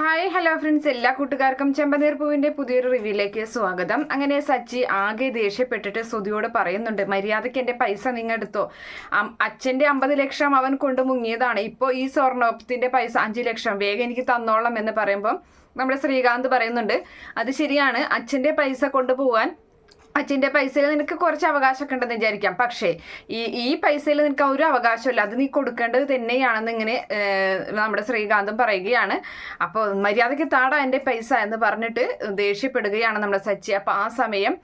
Hi hello friends എല്ലാ കൂട്ടുകാർക്കും ചെമ്പനീർ പൂവിന്റെ പുതിയൊരു റിവ്യൂയിലേക്ക് സ്വാഗതം. അങ്ങനെ സച്ചി ആകെ ദേഷ്യപ്പെട്ടിട്ട് സുധിയോട് പറയുന്നുണ്ട് മര്യാദയ്ക്ക് എന്റെ പൈസ നിങ്ങൾ എടുത്തോ അച്ഛന്റെ അമ്പത് ലക്ഷം അവൻ കൊണ്ടു മുങ്ങിയതാണ്. ഇപ്പോൾ ഈ സ്വർണത്തിന്റെ പൈസ അഞ്ച് ലക്ഷം വേഗം എനിക്ക് തന്നോളാം എന്ന് പറയുമ്പോൾ നമ്മുടെ ശ്രീകാന്ത് പറയുന്നുണ്ട് അത് ശരിയാണ്. അച്ഛന്റെ പൈസ കൊണ്ടുപോകാൻ അച്ഛന്റെ പൈസയിൽ നിനക്ക് കുറച്ച് അവകാശമൊക്കെ ഉണ്ടെന്ന് വിചാരിക്കാം. പക്ഷേ ഈ ഈ പൈസയിൽ നിനക്ക് ഒരു അവകാശമില്ല. അത് നീ കൊടുക്കേണ്ടത് തന്നെയാണെന്ന് ഇങ്ങനെ നമ്മുടെ ശ്രീകാന്തും പറയുകയാണ്. അപ്പോൾ മര്യാദയ്ക്ക് താടാ എന്റെ പൈസ എന്ന് പറഞ്ഞിട്ട് ദേഷ്യപ്പെടുകയാണ് നമ്മുടെ സച്ചി. അപ്പോൾ ആ സമയം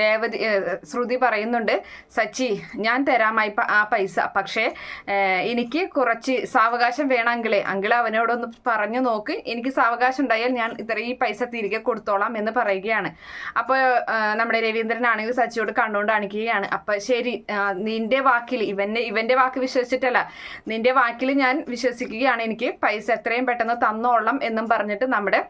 രേവതി ശ്രുതി പറയുന്നുണ്ട് സച്ചി ഞാൻ തരാമായി ആ പൈസ. പക്ഷേ എനിക്ക് കുറച്ച് സാവകാശം വേണമെങ്കിലേ അങ്കിൾ അവനോടൊന്ന് പറഞ്ഞു നോക്ക്. എനിക്ക് സാവകാശം ഉണ്ടായാൽ ഞാൻ ഇത്ര ഈ പൈസ തിരികെ കൊടുത്തോളാം എന്ന് പറയുകയാണ്. അപ്പോൾ നമ്മുടെ രവീന്ദ്രനാണെങ്കിൽ സച്ചിയോട് കണ്ടുകൊണ്ട് കാണിക്കുകയാണ് അപ്പോൾ ശരി. നിന്റെ വാക്കിൽ ഇവന്റെ ഇവന്റെ വാക്ക് വിശ്വസിച്ചിട്ടല്ല. നിന്റെ വാക്കിൽ ഞാൻ വിശ്വസിക്കുകയാണ്. എനിക്ക് പൈസ എത്രയും പെട്ടെന്ന് തന്നോളാം എന്നും പറഞ്ഞിട്ട് നമ്മുടെ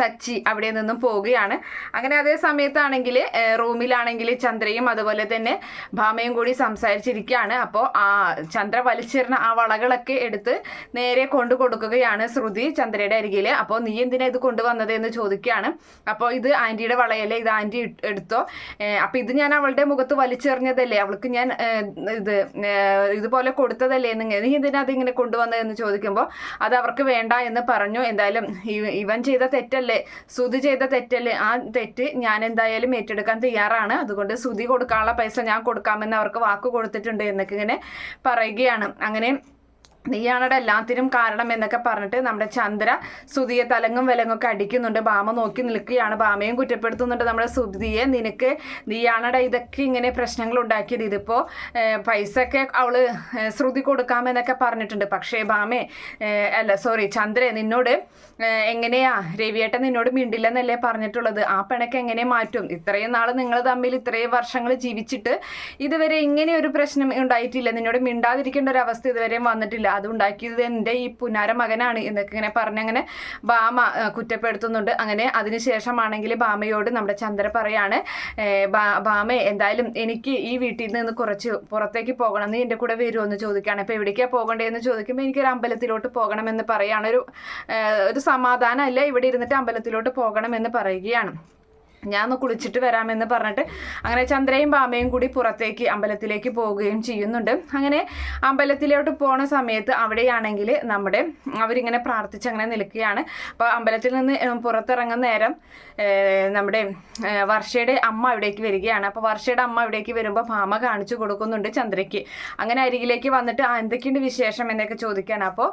സച്ചി അവിടെ നിന്നും പോവുകയാണ്. അങ്ങനെ അതേ സമയത്താണെങ്കിൽ റൂമിലാണെങ്കിൽ ചന്ദ്രയും അതുപോലെ തന്നെ ഭാമയും കൂടി സംസാരിച്ചിരിക്കുകയാണ്. അപ്പോൾ ആ ചന്ദ്ര വലിച്ചെറിഞ്ഞ ആ വളകളൊക്കെ എടുത്ത് നേരെ കൊണ്ടു കൊടുക്കുകയാണ് ശ്രുതി ചന്ദ്രയുടെ അരികിൽ അപ്പോൾ നീ എന്തിനാ ഇത് കൊണ്ടുവന്നത്? എന്ന് ചോദിക്കുകയാണ്. അപ്പോൾ ഇത് ആന്റിയുടെ വളയല്ലേ? ഇത് ആന്റി എടുത്തോ? അപ്പോൾ ഇത് ഞാൻ അവളുടെ മുഖത്ത് വലിച്ചെറിഞ്ഞതല്ലേ? അവൾക്ക് ഞാൻ ഇത് ഇതുപോലെ കൊടുത്തതല്ലേ? എന്ന് നീ എന്തിനാ അതിങ്ങനെ കൊണ്ടുവന്നത് എന്ന് ചോദിക്കുമ്പോൾ അത് അവർക്ക് വേണ്ട എന്ന് പറഞ്ഞു. എന്തായാലും ഇവൻ ചെയ്ത തെറ്റല്ലേ. സുധി ചെയ്ത തെറ്റല്ലേ? ആ തെറ്റ് ഞാൻ എന്തായാലും ഏറ്റെടുക്കാൻ തയ്യാറാണ്. അതുകൊണ്ട് സുതി കൊടുക്കാനുള്ള പൈസ ഞാൻ കൊടുക്കാമെന്ന് അവർക്ക് വാക്ക് കൊടുത്തിട്ടുണ്ട് എന്നൊക്കെ ഇങ്ങനെ പറയുകയാണ്. അങ്ങനെ നീയാണടെ എല്ലാത്തിനും കാരണം എന്നൊക്കെ പറഞ്ഞിട്ട് നമ്മുടെ ചന്ദ്ര സുതിയെ തലങ്ങും വിലങ്ങൊക്കെ അടിക്കുന്നുണ്ട്. ഭാമ നോക്കി നിൽക്കുകയാണ്. ഭാമയും കുറ്റപ്പെടുത്തുന്നുണ്ട് നമ്മുടെ സുതിയെ നിനക്ക് നീയാണടെ ഇതൊക്കെ ഇങ്ങനെ പ്രശ്നങ്ങൾ ഉണ്ടാക്കിയത്. ഇതിപ്പോൾ പൈസ ഒക്കെ അവൾ ശ്രുതി കൊടുക്കാമെന്നൊക്കെ പറഞ്ഞിട്ടുണ്ട്. പക്ഷേ ഏഹ്, അല്ല സോറി ചന്ദ്രേ നിന്നോട് എങ്ങനെയാ? രവിയേട്ടൻ നിന്നോട് മിണ്ടില്ലെന്നല്ലേ പറഞ്ഞിട്ടുള്ളത്. ആ പിണക്ക് എങ്ങനെ മാറ്റും? ഇത്രയും നാൾ നിങ്ങൾ തമ്മിൽ ഇത്രയും വർഷങ്ങൾ ജീവിച്ചിട്ട് ഇതുവരെ ഇങ്ങനെ ഒരു പ്രശ്നം ഉണ്ടായിട്ടില്ല. നിന്നോട് മിണ്ടാതിരിക്കേണ്ട ഒരു അവസ്ഥ ഇതുവരെയും വന്നിട്ടില്ല. അത് ഉണ്ടാക്കിയത് എന്റെ ഈ പുനാര മകനാണ് എന്നൊക്കെ ഇങ്ങനെ പറഞ്ഞങ്ങനെ ബാമ കുറ്റപ്പെടുത്തുന്നുണ്ട്. അങ്ങനെ അതിനുശേഷമാണെങ്കിൽ ബാമയോട് നമ്മുടെ ചന്ദ്ര പറയാണ് ഭാമ എന്തായാലും എനിക്ക് ഈ വീട്ടിൽ നിന്ന് കുറച്ച് പുറത്തേക്ക് പോകണം. നീ എന്റെ കൂടെ വരുമോ എന്ന് ചോദിക്കുകയാണ്. അപ്പോൾ എവിടേക്കാണ് പോകണ്ടേന്ന് ചോദിക്കുമ്പോൾ എനിക്കൊരു അമ്പലത്തിലോട്ട് പോകണമെന്ന് പറയുകയാണ്. ഒരു ഒരു സമാധാനമല്ല ഇവിടെ ഇരുന്നിട്ട് അമ്പലത്തിലോട്ട് പോകണമെന്ന് പറയുകയാണ്. ഞാൻ ഒന്ന് കുളിച്ചിട്ട് വരാമെന്ന് പറഞ്ഞിട്ട് അങ്ങനെ ചന്ദ്രയും പാമയും കൂടി പുറത്തേക്ക് അമ്പലത്തിലേക്ക് പോവുകയും ചെയ്യുന്നുണ്ട്. അങ്ങനെ അമ്പലത്തിലോട്ട് പോണ സമയത്ത് അവിടെയാണെങ്കിൽ നമ്മുടെ അവരിങ്ങനെ പ്രാർത്ഥിച്ച് അങ്ങനെ നിൽക്കുകയാണ്. അപ്പോൾ അമ്പലത്തിൽ നിന്ന് പുറത്തിറങ്ങുന്ന നേരം നമ്മുടെ വർഷയുടെ അമ്മ അവിടേക്ക് വരികയാണ്. അപ്പോൾ വർഷയുടെ അമ്മ അവിടേക്ക് വരുമ്പോൾ പാമ കാണിച്ചു കൊടുക്കുന്നുണ്ട് ചന്ദ്രയ്ക്ക്. അങ്ങനെ അരികിലേക്ക് വന്നിട്ട് ആ എന്തൊക്കെയുണ്ട് വിശേഷം? എന്നൊക്കെ ചോദിക്കുകയാണ്. അപ്പോൾ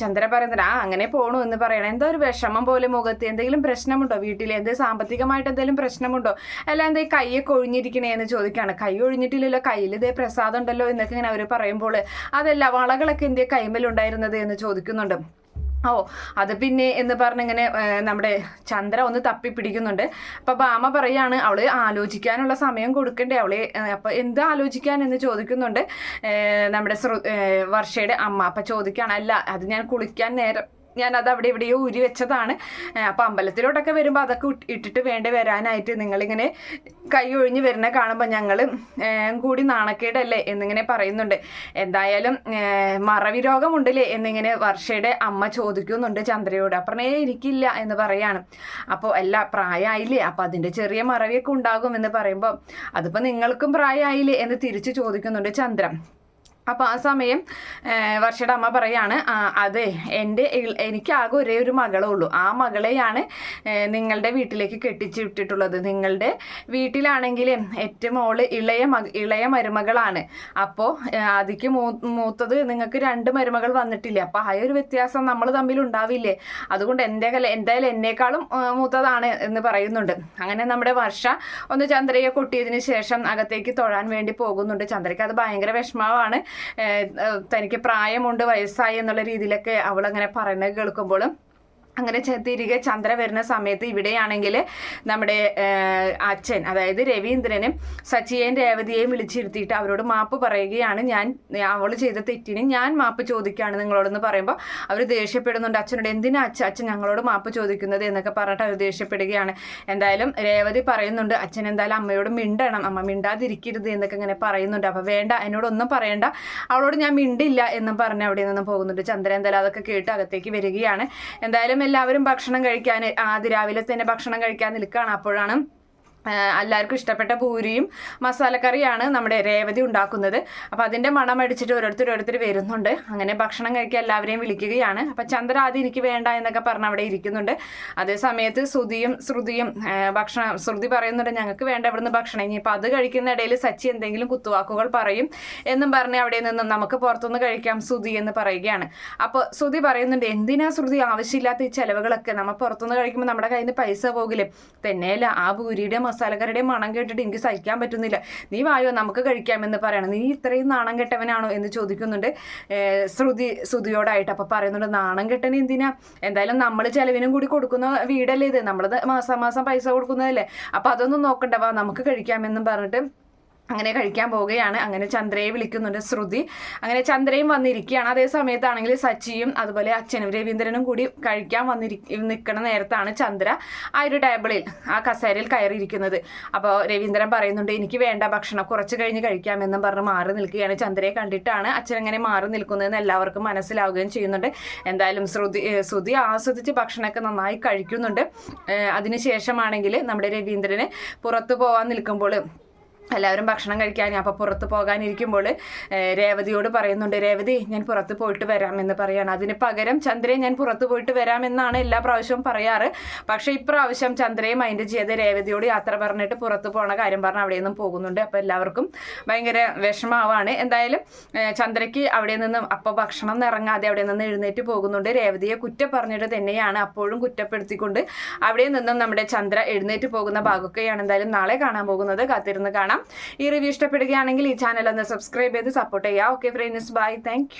ചന്ദ്ര പറയുന്നത് ആ അങ്ങനെ പോണു എന്ന് പറയണം. എന്തോ ഒരു വിഷമം പോലെ മുഖത്ത് എന്തെങ്കിലും പ്രശ്നമുണ്ടോ വീട്ടിൽ എന്ത് സാമ്പത്തികമായിട്ട് എന്തെങ്കിലും പ്രശ്നമുണ്ടോ? അല്ല എന്താ ഈ കൈയൊക്കെ ഒഴിഞ്ഞിരിക്കണേ എന്ന് ചോദിക്കുകയാണ് കൈ ഒഴിഞ്ഞിട്ടില്ലല്ലോ കയ്യിൽ ഇതേ പ്രസാദം ഉണ്ടല്ലോ എന്നൊക്കെ ഇങ്ങനെ അവർ പറയുമ്പോൾ അതല്ല വളകളൊക്കെ എന്തേ കൈമലുണ്ടായിരുന്നത് എന്ന് ചോദിക്കുന്നുണ്ട്. ഓ അത് പിന്നെ എന്ന് പറഞ്ഞിങ്ങനെ നമ്മുടെ ചന്ദ്ര ഒന്ന് തപ്പി പിടിക്കുന്നുണ്ട് അപ്പൊ ബാമ പറയാണ് അവൾ ആലോചിക്കാനുള്ള സമയം കൊടുക്കണ്ടേ അവളെ അപ്പൊ എന്ത് ആലോചിക്കാൻ? എന്ന് ചോദിക്കുന്നുണ്ട്. നമ്മുടെ വർഷയുടെ അമ്മ. അപ്പൊ ചോദിക്കുകയാണ് അല്ല അത് ഞാൻ കുളിക്കാൻ നേരം ഞാൻ അത് അവിടെ എവിടെയോ ഉരി വെച്ചതാണ്. അപ്പം അമ്പലത്തിലോട്ടൊക്കെ വരുമ്പോൾ അതൊക്കെ ഇട്ട് ഇട്ടിട്ട് വേണ്ടി വരാനായിട്ട് നിങ്ങളിങ്ങനെ കൈ ഒഴിഞ്ഞ് വരുന്ന കാണുമ്പോൾ ഞങ്ങൾ കൂടി നാണക്കേടല്ലേ എന്നിങ്ങനെ പറയുന്നുണ്ട്. എന്തായാലും മറവി രോഗമുണ്ടല്ലേ എന്നിങ്ങനെ വർഷയുടെ അമ്മ ചോദിക്കുന്നുണ്ട് ചന്ദ്രയോട്. അപ്പറേ ഇരിക്കില്ല എന്ന് പറയാണ്. അപ്പോൾ അല്ല പ്രായമായില്ലേ അപ്പം അതിന്റെ ചെറിയ മറവിയൊക്കെ ഉണ്ടാകും എന്ന് പറയുമ്പോൾ അതിപ്പോൾ നിങ്ങൾക്കും പ്രായമായില്ലേ എന്ന് തിരിച്ചു ചോദിക്കുന്നുണ്ട് ചന്ദ്രൻ അപ്പോൾ ആ സമയം വർഷയുടെ അമ്മ പറയാണ് അതെ എന്റെ എനിക്ക് ആകെ ഒരേ ഒരു മകളേ ഉള്ളൂ. ആ മകളെയാണ് നിങ്ങളുടെ വീട്ടിലേക്ക് കെട്ടിച്ചു വിട്ടിട്ടുള്ളത്. നിങ്ങളുടെ വീട്ടിലാണെങ്കിൽ ഏറ്റവും മോൾ ഇളയ മക ഇളയ മരുമകളാണ്. അപ്പോൾ അതിക്ക് മൂത്തത് നിങ്ങൾക്ക് രണ്ട് മരുമകൾ വന്നിട്ടില്ല? അപ്പോൾ ആ ഒരു വ്യത്യാസം നമ്മൾ തമ്മിൽ ഉണ്ടാവില്ലേ? അതുകൊണ്ട് എന്റെ കല എന്തായാലും എന്നേക്കാളും മൂത്തതാണ് എന്ന് പറയുന്നുണ്ട്. അങ്ങനെ നമ്മുടെ വർഷ ഒന്ന് ചന്ദ്രയെ കൊട്ടിയതിന് ശേഷം അകത്തേക്ക് തൊഴാൻ വേണ്ടി പോകുന്നുണ്ട്. ചന്ദ്രയ്ക്ക് അത് ഭയങ്കര വിഷമമാണ്. തനിക്ക് പ്രായമുണ്ട് വയസ്സായി എന്നുള്ള രീതിയിലൊക്കെ അവളങ്ങനെ പറയുന്നത് കേൾക്കുമ്പോഴും അങ്ങനെ തിരികെ ചന്ദ്ര വരുന്ന സമയത്ത് ഇവിടെയാണെങ്കിൽ നമ്മുടെ അച്ഛൻ അതായത് രവീന്ദ്രനും സച്ചിയേയും രേവതിയെയും വിളിച്ചിരുത്തിയിട്ട് അവരോട് മാപ്പ് പറയുകയാണ് ഞാൻ. അവൾ ചെയ്ത തെറ്റിന് ഞാൻ മാപ്പ് ചോദിക്കുകയാണ് നിങ്ങളോടെന്ന് പറയുമ്പോൾ. അവർ ദേഷ്യപ്പെടുന്നുണ്ട് അച്ഛനോട് എന്തിനാ അച്ഛൻ അച്ഛൻ ഞങ്ങളോട് മാപ്പ് ചോദിക്കുന്നത്? എന്നൊക്കെ പറഞ്ഞിട്ട് അവർ ദേഷ്യപ്പെടുകയാണ്. എന്തായാലും രേവതി പറയുന്നുണ്ട് അച്ഛൻ എന്തായാലും അമ്മയോട് മിണ്ടണം അമ്മ മിണ്ടാതിരിക്കരുത് എന്നൊക്കെ ഇങ്ങനെ പറയുന്നുണ്ട്. അപ്പോൾ വേണ്ട എന്നോടൊന്നും പറയണ്ട അവളോട് ഞാൻ മിണ്ടില്ല എന്നും പറഞ്ഞ് അവിടെ നിന്നും പോകുന്നുണ്ട്. ചന്ദ്രൻ എന്തായാലും അതൊക്കെ കേട്ട് അകത്തേക്ക് വരികയാണ്. എന്തായാലും എല്ലാവരും ഭക്ഷണം കഴിക്കാൻ ആദ്യ രാവിലെ തന്നെ ഭക്ഷണം കഴിക്കാൻ നിൽക്കുകയാണ് അപ്പോഴാണ് എല്ലാവർക്കും ഇഷ്ടപ്പെട്ട പൂരിയും മസാലക്കറിയാണ് നമ്മുടെ രേവതി ഉണ്ടാക്കുന്നത്. അപ്പോൾ അതിന്റെ മണം അടിച്ചിട്ട് ഓരോരുത്തർ ഓരോരുത്തർ വരുന്നുണ്ട്. അങ്ങനെ ഭക്ഷണം കഴിക്കാൻ എല്ലാവരെയും വിളിക്കുകയാണ്. അപ്പോൾ ചന്ദ്ര ആദ്യം എനിക്ക് വേണ്ട എന്നൊക്കെ പറഞ്ഞ് അവിടെ ഇരിക്കുന്നുണ്ട്. അതേ സമയത്ത് ശ്രുതിയും ശ്രുതിയും ഭക്ഷണം ശ്രുതി പറയുന്നുണ്ട് ഞങ്ങൾക്ക് വേണ്ട ഇവിടുന്ന് ഭക്ഷണം. ഇനിയിപ്പോൾ അത് കഴിക്കുന്ന ഇടയിൽ സച്ചി എന്തെങ്കിലും കുത്തുവാക്കുകൾ പറയും എന്നും പറഞ്ഞ് അവിടെ നിന്നും നമുക്ക് പുറത്തുനിന്ന് കഴിക്കാം ശ്രുതി എന്ന് പറയുകയാണ്. അപ്പോൾ ശ്രുതി പറയുന്നുണ്ട് എന്തിനാ ശ്രുതി ആവശ്യമില്ലാത്ത ഈ ചിലവുകളൊക്കെ? നമ്മൾ പുറത്തുനിന്ന് കഴിക്കുമ്പോൾ നമ്മുടെ കയ്യിൽ നിന്ന് പൈസ പോകില്ലേ? തന്നെയല്ല ആ ഭൂരിയുടെ മസാലക്കറിയുടെ മണം കേട്ടിട്ട് എനിക്ക് സഹിക്കാൻ പറ്റുന്നില്ല. നീ വായോ നമുക്ക് കഴിക്കാമെന്ന് പറയണം. നീ ഇത്രയും നാണം കെട്ടവനാണോ എന്ന് ചോദിക്കുന്നുണ്ട് ശ്രുതി ശ്രുതിയോടായിട്ട്. അപ്പോൾ പറയുന്നുണ്ട് നാണം കെട്ടൻ എന്തിനാ? എന്തായാലും നമ്മൾ ചെലവിനും കൂടി കൊടുക്കുന്ന വീടല്ലേ ഇത്. നമ്മളത് മാസം മാസം പൈസ കൊടുക്കുന്നതല്ലേ. അപ്പോൾ അതൊന്നും നോക്കണ്ട വാ നമുക്ക് കഴിക്കാമെന്നും പറഞ്ഞിട്ട് അങ്ങനെ കഴിക്കാൻ പോവുകയാണ്. അങ്ങനെ ചന്ദ്രയെ വിളിക്കുന്നുണ്ട് ശ്രുതി. അങ്ങനെ ചന്ദ്രയും വന്നിരിക്കുകയാണ്. അതേ സമയത്താണെങ്കിൽ സച്ചിയും അതുപോലെ അച്ഛനും രവീന്ദ്രനും കൂടി കഴിക്കാൻ വന്നിരി നിൽക്കുന്ന നേരത്താണ് ചന്ദ്ര ആ ഒരു ടേബിളിൽ ആ കസേരയിൽ കയറിയിരിക്കുന്നത്. അപ്പോൾ രവീന്ദ്രൻ പറയുന്നുണ്ട് എനിക്ക് വേണ്ട ഭക്ഷണം കുറച്ച് കഴിഞ്ഞ് കഴിക്കാമെന്നും പറഞ്ഞ് മാറി നിൽക്കുകയാണ്. ചന്ദ്രയെ കണ്ടിട്ടാണ് അച്ഛൻ അങ്ങനെ മാറി നിൽക്കുന്നതെന്ന് എല്ലാവർക്കും മനസ്സിലാവുകയും ചെയ്യുന്നുണ്ട്. എന്തായാലും ശ്രുതി ശ്രുതി ആസ്വദിച്ച് ഭക്ഷണമൊക്കെ നന്നായി കഴിക്കുന്നുണ്ട്. അതിനുശേഷമാണെങ്കിൽ നമ്മുടെ രവീന്ദ്രന് പുറത്തു പോകാൻ നിൽക്കുമ്പോൾ എല്ലാവരും ഭക്ഷണം കഴിക്കാൻ അപ്പോൾ പുറത്ത് പോകാനിരിക്കുമ്പോൾ രേവതിയോട് പറയുന്നുണ്ട് രേവതി ഞാൻ പുറത്ത് പോയിട്ട് വരാമെന്ന് പറയാണ്. അതിന് പകരം ചന്ദ്രയെ ഞാൻ പുറത്ത് പോയിട്ട് വരാമെന്നാണ് എല്ലാ പ്രാവശ്യവും പറയാറ്. പക്ഷേ ഇപ്രാവശ്യം ചന്ദ്രയെ മൈൻഡ് ചെയ്ത് രേവതിയോട് യാത്ര പറഞ്ഞിട്ട് പുറത്ത് പോണ കാര്യം പറഞ്ഞ് അവിടെ നിന്നും പോകുന്നുണ്ട്. അപ്പോൾ എല്ലാവർക്കും ഭയങ്കര വിഷമാവാണ് എന്തായാലും ചന്ദ്രയ്ക്ക് അവിടെ നിന്നും അപ്പോൾ ഭക്ഷണം ഇറങ്ങാതെ അവിടെ നിന്ന് എഴുന്നേറ്റ് പോകുന്നുണ്ട്. രേവതിയെ കുറ്റം പറഞ്ഞിട്ട് തന്നെയാണ് അപ്പോഴും കുറ്റപ്പെടുത്തിക്കൊണ്ട് അവിടെ നിന്നും നമ്മുടെ ചന്ദ്ര എഴുന്നേറ്റ് പോകുന്ന ഭാഗമൊക്കെയാണ് എന്തായാലും നാളെ കാണാൻ പോകുന്നത്. കാത്തിരുന്ന് കാണാം. ഈ റിവ്യൂ ഇഷ്ടപ്പെടുകയാണെങ്കിൽ ഈ ചാനൽ ഒന്ന് സബ്സ്ക്രൈബ് ചെയ്ത് സപ്പോർട്ട് ചെയ്യാം ഓക്കെ ഫ്രണ്ട്സ് ബൈ താങ്ക്